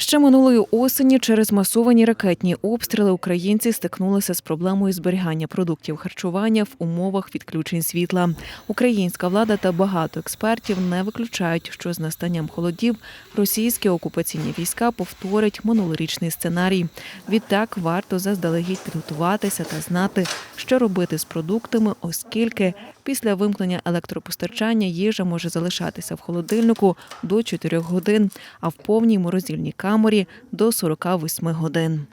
Ще минулої осені через масовані ракетні обстріли українці стикнулися з проблемою зберігання продуктів харчування в умовах відключень світла. Українська влада та багато експертів не виключають, що з настанням холодів російські окупаційні війська повторять минулорічний сценарій. Відтак варто заздалегідь підготуватися та знати, що робити з продуктами, оскільки після вимкнення електропостачання їжа може залишатися в холодильнику до 4 годин, а в повній морозильній камері до 48 годин.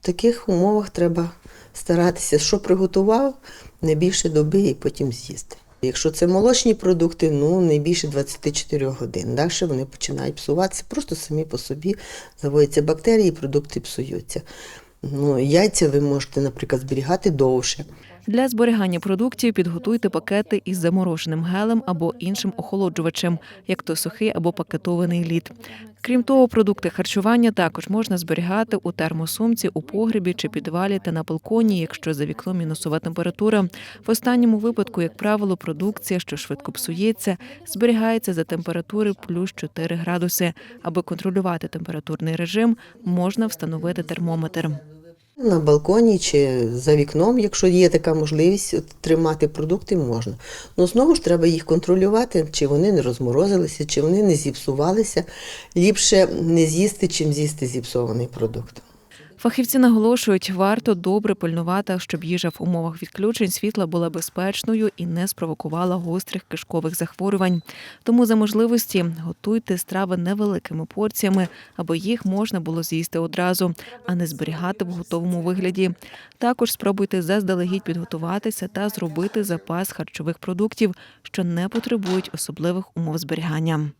В таких умовах треба старатися, що приготував, не більше доби і потім з'їсти. Якщо це молочні продукти, ну не більше 24 годин. Далі вони починають псуватися, просто самі по собі заводяться бактерії, продукти псуються. Ну, яйця ви можете, наприклад, зберігати довше. Для зберігання продуктів підготуйте пакети із замороженим гелем або іншим охолоджувачем, як то сухий або пакетований лід. Крім того, продукти харчування також можна зберігати у термосумці, у погребі чи підвалі та на балконі, якщо за вікном мінусова температура. В останньому випадку, як правило, продукція, що швидко псується, зберігається за температури плюс 4 градуси. Аби контролювати температурний режим, можна встановити термометр. На балконі чи за вікном, якщо є така можливість тримати продукти, можна. Ну знову ж треба їх контролювати, чи вони не розморозилися, чи вони не зіпсувалися. Ліпше не з'їсти, чим з'їсти зіпсований продукт. Фахівці наголошують, варто добре пильнувати, щоб їжа в умовах відключень світла була безпечною і не спровокувала гострих кишкових захворювань. Тому за можливості готуйте страви невеликими порціями, аби їх можна було з'їсти одразу, а не зберігати в готовому вигляді. Також спробуйте заздалегідь підготуватися та зробити запас харчових продуктів, що не потребують особливих умов зберігання.